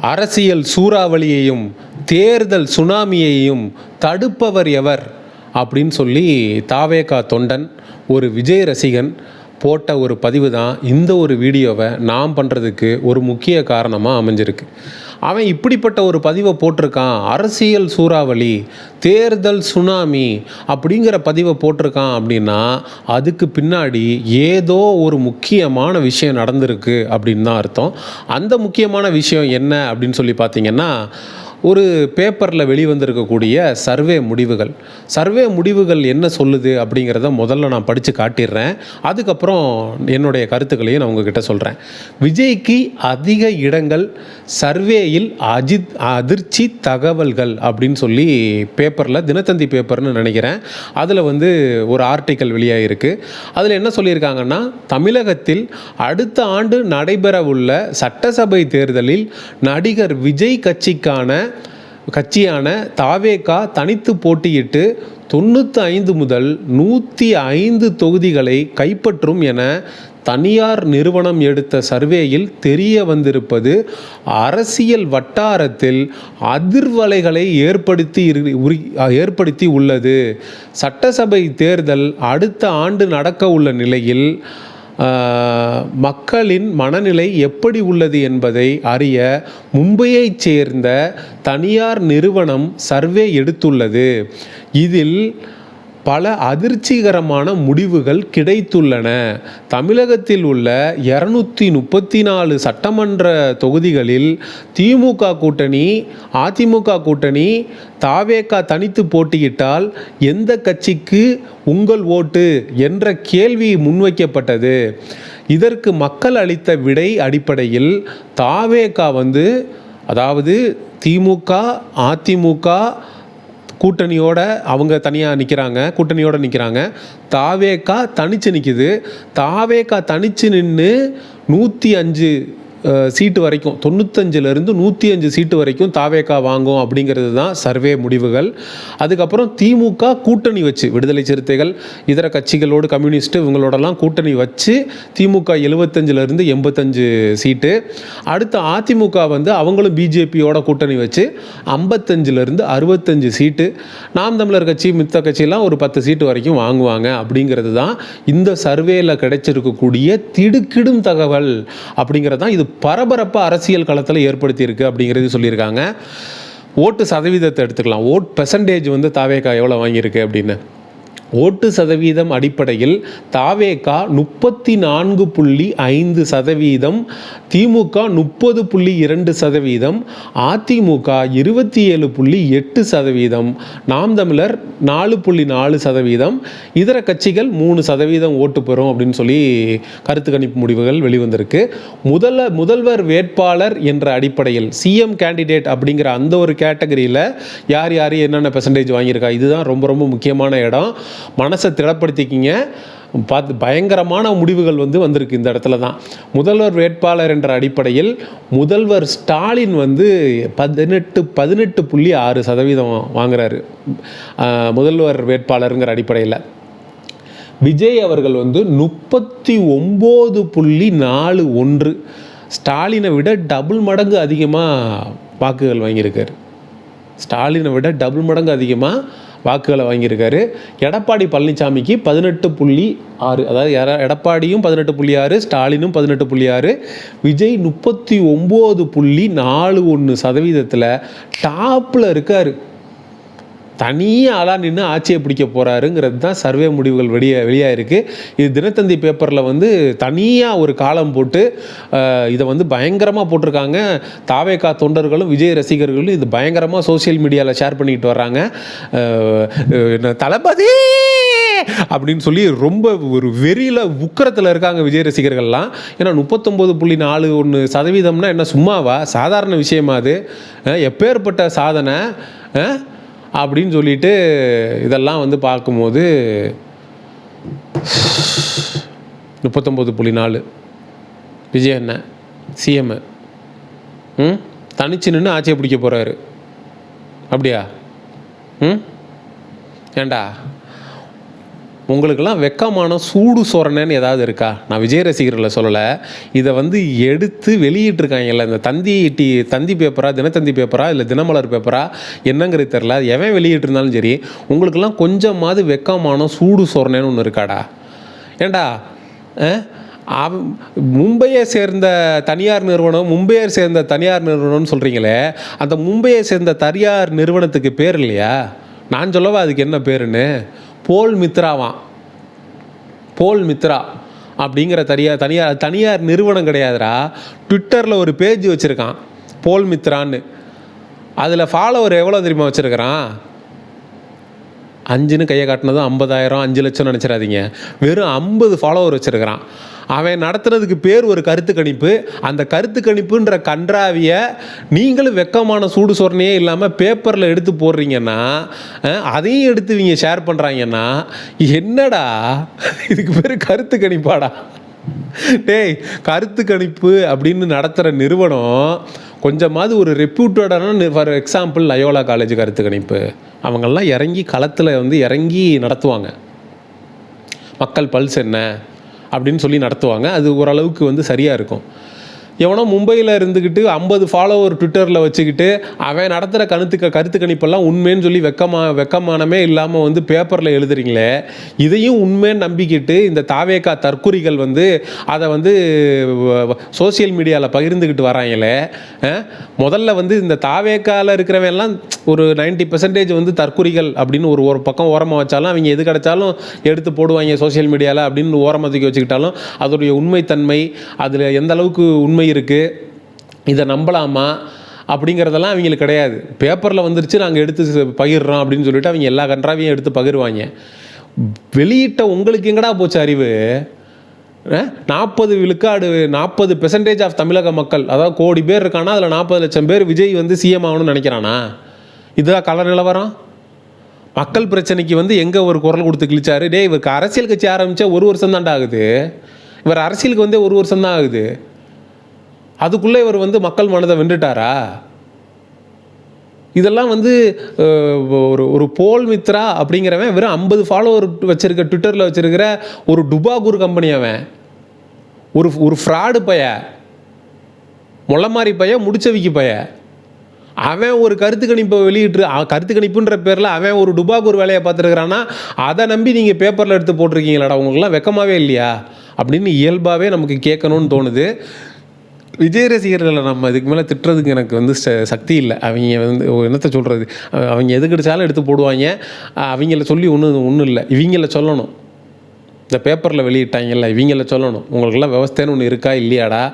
அரசியல் சூறாவளியையும் தேர்தல் சுனாமியையும் தடுப்பவர் எவர்? அப்படின்னு சொல்லி தாவேகா தொண்டன் ஒரு விஜய் ரசிகன் போட்ட ஒரு பதிவு தான் இந்த ஒரு வீடியோவை நாம் பண்ணுறதுக்கு ஒரு முக்கிய காரணமாக அமைஞ்சிருக்கு. அவன் இப்படிப்பட்ட ஒரு பதிவை போட்டிருக்கான். அரசியல் சூறாவளி தேர்தல் சுனாமி அப்படிங்கிற பதிவை போட்டிருக்கான் அப்படின்னா அதுக்கு பின்னாடி ஏதோ ஒரு முக்கியமான விஷயம் நடந்திருக்கு அப்படின்னு தான் அர்த்தம். அந்த முக்கியமான விஷயம் என்ன அப்படின்னு சொல்லி பார்த்தீங்கன்னா ஒரு பேப்பரில் வெளிவந்திருக்கக்கூடிய சர்வே முடிவுகள். சர்வே முடிவுகள் என்ன சொல்லுது அப்படிங்கிறத முதல்ல நான் படித்து காட்டிடுறேன். அதுக்கப்புறம் என்னுடைய கருத்துக்களையும் நான் உங்ககிட்ட சொல்கிறேன் விஜய்க்கு அதிக இடங்கள் சர்வேயில் அஜித் அதிர்ச்சி தகவல்கள் அப்படின்னு சொல்லி பேப்பரில் தினத்தந்தி பேப்பர்னு நினைக்கிறேன். அதில் வந்து ஒரு ஆர்டிக்கல் வெளியாகிருக்கு அதில் என்ன சொல்லியிருக்காங்கன்னா தமிழகத்தில் அடுத்த ஆண்டு நடைபெறவுள்ள சட்டசபை தேர்தலில் நடிகர் விஜய் கட்சிக்கான கட்சியான தாவேகா தனித்து போட்டியிட்டு தொண்ணூற்றி ஐந்து முதல் நூற்றி ஐந்து தொகுதிகளை கைப்பற்றும் என தனியார் நிறுவனம் எடுத்த சர்வேயில் தெரிய வந்திருப்பது அரசியல் வட்டாரத்தில் அதிர்வலைகளை ஏற்படுத்தி உரி- ஏற்படுத்தி உள்ளது. சட்டசபை தேர்தல் அடுத்த ஆண்டு நடக்க உள்ள நிலையில் மக்களின் மனநிலை எப்படி உள்ளது என்பதை அறிய மும்பையைச் சேர்ந்த தனியார் நிறுவனம் சர்வே எடுத்துள்ளது. இதில் பல அதிர்ச்சிகரமான முடிவுகள் கிடைத்துள்ளன. தமிழகத்தில் உள்ள இரநூத்தி முப்பத்தி நாலு சட்டமன்ற தொகுதிகளில் திமுக கூட்டணி அதிமுக கூட்டணி தாவேக்கா தனித்து போட்டியிட்டால் எந்த கட்சிக்கு உங்கள் ஓட்டு என்ற கேள்வி முன்வைக்கப்பட்டது. இதற்கு மக்கள் அளித்த விடை அடிப்படையில் தாவேக்கா வந்து அதாவது திமுக அதிமுக கூட்டணியோட அவங்க தனியாக நிற்கிறாங்க கூட்டணியோட நிற்கிறாங்க தாவேக்கா தனிச்சு நிற்கிது தாவேக்கா தனிச்சு நின்று நூற்றி அஞ்சு சீட்டு வரைக்கும் தொண்ணூத்தஞ்சிலிருந்து நூற்றி அஞ்சு சீட்டு வரைக்கும் தாவேக்கா வாங்கும் அப்படிங்கிறது தான் சர்வே முடிவுகள். அதுக்கப்புறம் திமுக கூட்டணி வச்சு விடுதலை சிறுத்தைகள் இதர கட்சிகளோடு கம்யூனிஸ்ட் இவங்களோடலாம் கூட்டணி வச்சு திமுக எழுபத்தஞ்சிலிருந்து எண்பத்தஞ்சு சீட்டு. அடுத்து அதிமுக வந்து அவங்களும் பிஜேபியோட கூட்டணி வச்சு ஐம்பத்தஞ்சிலேருந்து அறுபத்தஞ்சு சீட்டு. நாம் தமிழர் கட்சி மித்த கட்சியெல்லாம் ஒரு பத்து சீட்டு வரைக்கும் வாங்குவாங்க அப்படிங்கிறது தான் இந்த சர்வேயில் கிடைச்சிருக்கக்கூடிய திடுக்கிடும் தகவல் அப்படிங்கிறது தான் இது பரபரப்பாக அரசியல் களத்தில் ஏற்படுத்தியிருக்கு அப்படிங்கிறது சொல்லியிருக்காங்க. ஓட்டு சதவீதத்தை எடுத்துக்கலாம். ஓட் பெர்சன்டேஜ் வந்து தாவேக்கா எவ்வளோ வாங்கியிருக்கு அப்படின்னு? ஓட்டு சதவீதம் அடிப்படையில் தாவேகா முப்பத்தி நான்கு புள்ளி ஐந்து சதவீதம் திமுக முப்பது புள்ளி இரண்டு சதவீதம் அதிமுக இருபத்தி ஏழு புள்ளி எட்டு சதவீதம் நாம் தமிழர் நாலு புள்ளி நாலு சதவீதம் இதர கட்சிகள் மூணு சதவீதம் ஓட்டு பெறும் அப்படின்னு சொல்லி கருத்து கணிப்பு முடிவுகள் வெளிவந்திருக்கு. முதல்ல முதல்வர் வேட்பாளர் என்ற அடிப்படையில் சிஎம் கேண்டிடேட் அப்படிங்கிற அந்த ஒரு கேட்டகரியில் யார் யார் என்னென்ன பெர்சன்டேஜ் வாங்கியிருக்கா இதுதான் ரொம்ப ரொம்ப முக்கியமான இடம். மனசை திடப்படுத்திக்கிங்க. பார்த்து பயங்கரமான முடிவுகள் வந்து வந்திருக்கு இந்த இடத்துல தான். முதல்வர் வேட்பாளர் என்ற அடிப்படையில் முதல்வர் ஸ்டாலின் வந்து பதினெட்டு பதினெட்டு புள்ளி ஆறு சதவீதம் வாங்குறாரு. ஆஹ் முதல்வர் வேட்பாளருங்கிற அடிப்படையில். விஜய் அவர்கள் வந்து முப்பத்தி ஒம்பது புள்ளி நாலு ஒன்று. ஸ்டாலினை விட டபுள் மடங்கு அதிகமாக வாக்குகள் வாங்கியிருக்காரு. ஸ்டாலினை விட டபுள் மடங்கு அதிகமாக வாக்குகளை வாங்கியிருக்காரு. எடப்பாடி பழனிசாமிக்கு பதினெட்டு புள்ளி ஆறு அதாவது எடப்பாடியும் பதினெட்டு புள்ளி ஆறு ஸ்டாலினும் பதினெட்டு புள்ளி ஆறு விஜய் முப்பத்தி ஒம்பது புள்ளி நாலு ஒன்று சதவீதத்தில் டாப்பில் இருக்கார். தனியாக ஆளாக நின்று ஆட்சியை பிடிக்க போகிறாருங்கிறது தான் சர்வே முடிவுகள் வெளியே வெளியாயிருக்கு. இது தினத்தந்தி பேப்பரில் வந்து தனியாக ஒரு காலம் போட்டு இதை வந்து பயங்கரமாக போட்டிருக்காங்க. தாவேக்கா தொண்டர்களும் விஜய் ரசிகர்களும் இது பயங்கரமாக சோஷியல் மீடியாவில் ஷேர் பண்ணிக்கிட்டு வர்றாங்க. என்ன, தளபதி! அப்படின்னு சொல்லி ரொம்ப ஒரு வெறியில் உக்கரத்தில் இருக்காங்க விஜய் ரசிகர்கள்லாம். ஏன்னா முப்பத்தொம்போது புள்ளி நாலு ஒன்று சதவீதம்னா என்ன சும்மாவா? சாதாரண விஷயமா அது. எப்பேற்பட்ட சாதனை. அப்படின்னு சொல்லிட்டு இதெல்லாம் வந்து பார்க்கும்போது முப்பத்தொம்போது புள்ளி நாலு. விஜய் அண்ணன் சிஎம் ம்? தனிச்சு நின்று ஆட்சியை பிடிக்க போகிறாரு அப்படியா? ம்? ஏண்டா? உங்களுக்கெல்லாம் வெக்கமான சூடு சொரணேன்னு ஏதாவது இருக்கா? நான் விஜய் ரசிகர்களை சொல்லலை. இதை வந்து எடுத்து வெளியிட்டிருக்காங்கல்ல இந்த தந்தி டி தந்தி பேப்பரா தினத்தந்தி பேப்பரா இல்லை தினமலர் பேப்பரா என்னங்கிறது தெரில எவன் வெளியிட்டிருந்தாலும் சரி உங்களுக்கெல்லாம் கொஞ்சமாவது வெக்கமான சூடு சொரணேன்னு ஒன்று இருக்காடா? ஏண்டா? மும்பையை சேர்ந்த தனியார் நிறுவனம் மும்பையை சேர்ந்த தனியார் நிறுவனம்னு சொல்கிறீங்களே அந்த மும்பையை சேர்ந்த தனியார் நிறுவனத்துக்கு பேர் இல்லையா? நான் சொல்லவா அதுக்கு என்ன பேருன்னு? போல் மித்ராவான் போல் மித்ரா அப்படிங்கிற தனியார் தனியார் தனியார் நிறுவனம் கிடையாதுடா. ட்விட்டரில் ஒரு பேஜ் வச்சுருக்கான் போல் மித்ரான்னு. அதில் ஃபாலோவர் எவ்வளோ தெரியுமா வச்சுருக்கிறான்? அஞ்சுன்னு கையை காட்டினதும் ஐம்பதாயிரம் அஞ்சு லட்சம் நினச்சிடாதீங்க. வெறும் ஐம்பது ஃபாலோவர் வச்சுருக்கிறான். அவன் நடத்துறதுக்கு பேர் ஒரு கருத்து கணிப்பு. அந்த கருத்து கணிப்புன்ற கன்றாவிய நீங்களும் வெக்கமான சூடு சொரணையே இல்லாமல் பேப்பரில் எடுத்து போடுறீங்கன்னா அதையும் எடுத்து இவங்க ஷேர் பண்ணுறாங்கன்னா என்னடா? இதுக்கு பேர் கருத்து கணிப்பாடா? டேய் கருத்து கணிப்பு அப்படின்னு நடத்துகிற நிறுவனம் கொஞ்சமாவது ஒரு ரெப்யூட்டடான ஃபார் எக்ஸாம்பிள் லயோலா காலேஜ் கருத்து கணிப்பு. அவங்கெல்லாம் இறங்கி களத்தில் வந்து இறங்கி நடத்துவாங்க. மக்கள் பல்ஸ் என்ன? அப்படின்னு சொல்லி நடத்துவாங்க. அது ஓரளவுக்கு வந்து சரியாக இருக்கும். எவனோ மும்பையில் இருந்துக்கிட்டு ஐம்பது ஃபாலோவர் ட்விட்டரில் வச்சுக்கிட்டு அவன் நடத்துகிற கருத்து கருத்து கணிப்பெல்லாம் உண்மைன்னு சொல்லி வெக்கமா வெக்கமானமே இல்லாமல் வந்து பேப்பரில் எழுதுறீங்களே இதையும் உண்மைன்னு நம்பிக்கிட்டு இந்த தாவேக்கா தற்குறிகள் வந்து அதை வந்து சோஷியல் மீடியாவில் பகிர்ந்துக்கிட்டு வராங்களே முதல்ல வந்து இந்த தாவேக்காவில் இருக்கிறவன் எல்லாம் ஒரு 90% பெர்சன்டேஜ் வந்து தற்குறிகள் அப்படின்னு ஒரு ஒரு பக்கம் ஓரமாக வச்சாலும் அவங்க எது கிடைச்சாலும் எடுத்து போடுவாங்க சோஷியல் மீடியாவில் அப்படின்னு ஓரமாக தூக்கி வச்சுக்கிட்டாலும் அதோடைய உண்மைத்தன்மை அதில் எந்த அளவுக்கு உண்மை இருக்குது இதை நம்பலாமா அப்படிங்கிறதெல்லாம் அவங்களுக்கு கிடையாது. பேப்பரில் வந்துருச்சு நாங்கள் எடுத்து பகிர்றோம் அப்படின்னு சொல்லிட்டு அவங்க எல்லா கன்றாவையும் எடுத்து பகிர்வாங்க. வெளியிட்ட உங்களுக்கு எங்கடா போச்சு அறிவு? நாற்பது விழுக்காடு நாற்பது பெர்சன்டேஜ் ஆஃப் தமிழக மக்கள் அதாவது கோடி பேர் இருக்கானா அதில் நாற்பது லட்சம் பேர் விஜய் வந்து சிஎம் ஆகணும்னு நினைக்கிறானா? இதுதான் கல நிலவரம். மக்கள் பிரச்சனைக்கு வந்து எங்கே ஒரு குரல் கொடுத்து கிழிச்சாரு? டேய் இவருக்கு அரசியல் கட்சி ஆரம்பித்தா ஒரு வருஷம் தான்டா ஆகுது. இவர் அரசியலுக்கு வந்தே ஒரு வருஷம் தான் ஆகுது. அதுக்குள்ளே இவர் வந்து மக்கள் மனதை வென்றுட்டாரா? இதெல்லாம் வந்து ஒரு ஒரு போல் மித்ரா அப்படிங்கிறவன் வெறும் ஐம்பது ஃபாலோவர் வச்சுருக்க ட்விட்டரில் வச்சுருக்கிற ஒரு டுபாகூர் கம்பெனி அவன். ஒரு ஒரு ஃப்ராடு பைய முள்ளமாரி பைய முடிச்சவிக்கு பைய அவன் ஒரு கருத்து கணிப்பை வெளியிட்டு கருத்து கணிப்புன்ற பேரில் அவன் ஒரு டுபாகூர் வேலையை பார்த்துருக்குறான்னா அதை நம்பி நீங்கள் பேப்பரில் எடுத்து போட்டிருக்கீங்களாடா உங்களுக்குலாம் வெக்கமாவே இல்லையா? அப்படின்னு இயல்பாகவே நமக்கு கேட்கணும்னு தோணுது. விஜய் ரசிகர்களை நம்ம இதுக்கு மேலே திட்டுறதுக்கு எனக்கு வந்து ச- சக்தி இல்லை. அவங்க வந்து என்னத்தை என்னத்த சொல்கிறது அவங்க எது கிடைச்சாலும் எடுத்து போடுவாங்க. அவங்கள சொல்லி ஒன்றும் ஒன்றும் இல்லை. இவங்கள சொல்லணும். இந்த பேப்பரில் வெளியிட்டாங்கல்ல இவங்கள சொல்லணும். உங்களுக்கெல்லாம் விவஸ்தேன்னு ஒன்று இருக்கா இல்லையாடா?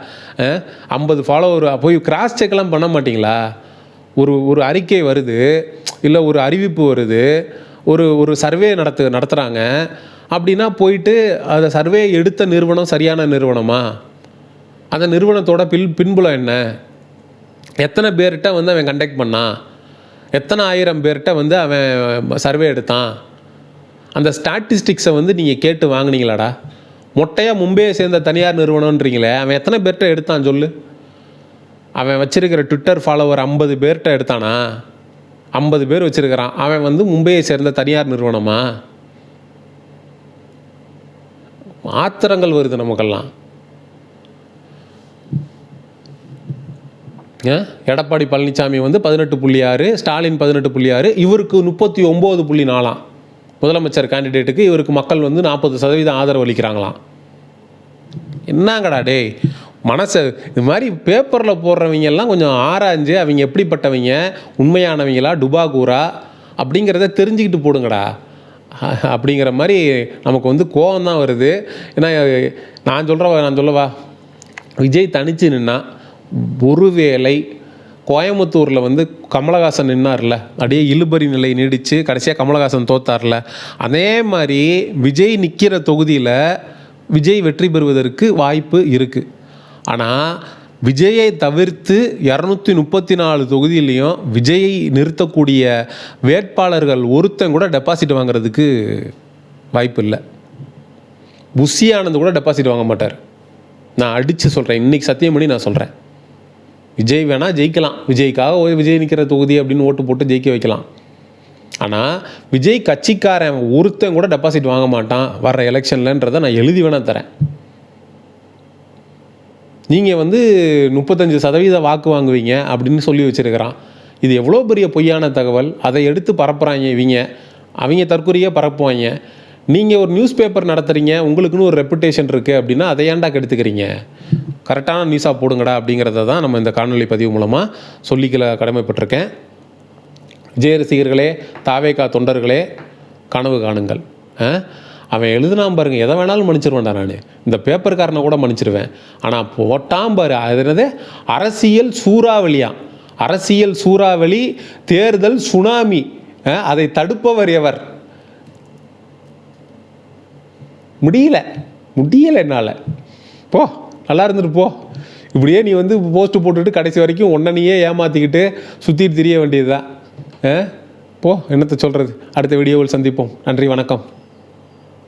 ஐம்பது ஃபாலோவர் போய் கிராஸ் செக்லாம் பண்ண மாட்டிங்களா? ஒரு ஒரு அறிக்கை வருது இல்லை ஒரு அறிவிப்பு வருது ஒரு ஒரு சர்வே நடத்து நடத்துகிறாங்க அப்படின்னா போயிட்டு அந்த சர்வே எடுத்த நிறுவனம் சரியான நிறுவனமா? அந்த நிறுவனத்தோட பின் பின்புலம் என்ன? எத்தனை பேர்கிட்ட வந்து அவன் கண்டக்ட் பண்ணான் எத்தனை ஆயிரம் பேர்கிட்ட வந்து அவன் சர்வே எடுத்தான்? அந்த ஸ்டாட்டிஸ்டிக்ஸை வந்து நீங்கள் கேட்டு வாங்கினீங்களாடா? மொட்டையாக மும்பையை சேர்ந்த தனியார் நிறுவனம்ன்றீங்களே அவன் எத்தனை பேர்கிட்ட எடுத்தான் சொல்லு? அவன் வச்சுருக்கிற ட்விட்டர் ஃபாலோவர் ஐம்பது பேர்கிட்ட எடுத்தானா? ஐம்பது பேர் வச்சுருக்கிறான். அவன் வந்து மும்பையை சேர்ந்த தனியார் நிறுவனமா? ஆத்திரங்கள் வருது நமக்கெல்லாம். ஏன்? எடப்பாடி பழனிசாமி வந்து பதினெட்டு புள்ளி ஆறு ஸ்டாலின் பதினெட்டு புள்ளி ஆறு இவருக்கு முப்பத்தி ஒம்பது புள்ளி நாலாம். முதலமைச்சர் கேண்டிடேட்டுக்கு இவருக்கு மக்கள் வந்து நாற்பது சதவீதம் ஆதரவு அளிக்கிறாங்களாம். என்னங்கடா டேய்? மனசை இது மாதிரி பேப்பரில் போடுறவங்க எல்லாம் கொஞ்சம் ஆராய்ஞ்சு அவங்க எப்படிப்பட்டவங்க உண்மையானவங்களா டுபாகூரா அப்படிங்கிறத தெரிஞ்சுக்கிட்டு போடுங்கடா. அப்படிங்கிற மாதிரி நமக்கு வந்து கோபம் தான் வருது. ஏன்னா நான் சொல்கிறவா நான் சொல்லவா? விஜய் தனிச்சு நின்னா ஒருவேளை கோயம்புத்தூரில் வந்து கமலஹாசன் நின்னார்ல அப்படியே இழுபறி நிலை நீடித்து கடைசியாக கமலஹாசன் தோத்தார்ல அதே மாதிரி விஜய் நிற்கிற தொகுதியில் விஜய் வெற்றி பெறுவதற்கு வாய்ப்பு இருக்குது ஆனால் விஜயை தவிர்த்து இரநூத்தி முப்பத்தி நாலு தொகுதியிலையும் விஜயை நிறுத்தக்கூடிய வேட்பாளர்கள் ஒருத்தன் கூட டெபாசிட் வாங்குறதுக்கு வாய்ப்பு இல்லை புஷி ஆனந்த் கூட டெபாசிட் வாங்க மாட்டார். நான் அடித்து சொல்கிறேன் இன்னைக்கு சத்தியம் பண்ணி நான் சொல்கிறேன் விஜய் வேணால் ஜெயிக்கலாம். விஜய்க்காக ஓய் விஜய் நிற்கிற தொகுதி அப்படின்னு ஓட்டு போட்டு ஜெயிக்க வைக்கலாம். ஆனால் விஜய் கட்சிக்காரன் ஒருத்தன் கூட டெபாசிட் வாங்க மாட்டான். வர்ற எலெக்ஷன்லன்றதை நான் எழுதி வேணா தரேன். நீங்கள் வந்து முப்பத்தஞ்சு சதவீத வாக்கு வாங்குவீங்க அப்படின்னு சொல்லி வச்சுருக்கிறான். இது எவ்வளோ பெரிய பொய்யான தகவல்? அதை எடுத்து பரப்புகிறாங்க இவங்க. அவங்க தற்கொலையே பரப்புவாங்க. நீங்கள் ஒரு நியூஸ் பேப்பர் நடத்துகிறீங்க உங்களுக்குன்னு ஒரு ரெப்புடேஷன் இருக்குது அப்படின்னா அதை ஏன்டா கெடுத்துக்கிறீங்க? கரெக்டான நியூஸாக போடுங்கடா அப்படிங்கிறத தான் நம்ம இந்த காணொலி பதிவு மூலமாக சொல்லிக்கல கடமைப்பட்டிருக்கேன். ஜெய ரசிகர்களே தாவேகா தொண்டர்களே கனவு காணுங்கள். ஆ? அவன் எழுதுனான் பாருங்க எதை வேணாலும் மன்னிச்சிருவேன்டா நான். இந்த பேப்பர்காரனை கூட மன்னிச்சிருவேன். ஆனால் போட்டான் பாரு அது என்னது? அரசியல் சூறாவளியா? அரசியல் சூறாவளி தேர்தல் சுனாமி. ஆ? அதை தடுப்பவர் எவர்? முடியல. முடியல என்னால். போ நல்லா இருந்துட்டு போ. இப்படியே நீ வந்து போஸ்ட் போட்டுட்டு கடைசி வரைக்கும் உன்னனையே ஏமாற்றிக்கிட்டு சுற்றிட்டு திரிய வேண்டியதுதான். ஆ? போ என்னத்தை சொல்கிறது அடுத்த வீடியோவில் சந்திப்போம். நன்றி வணக்கம்.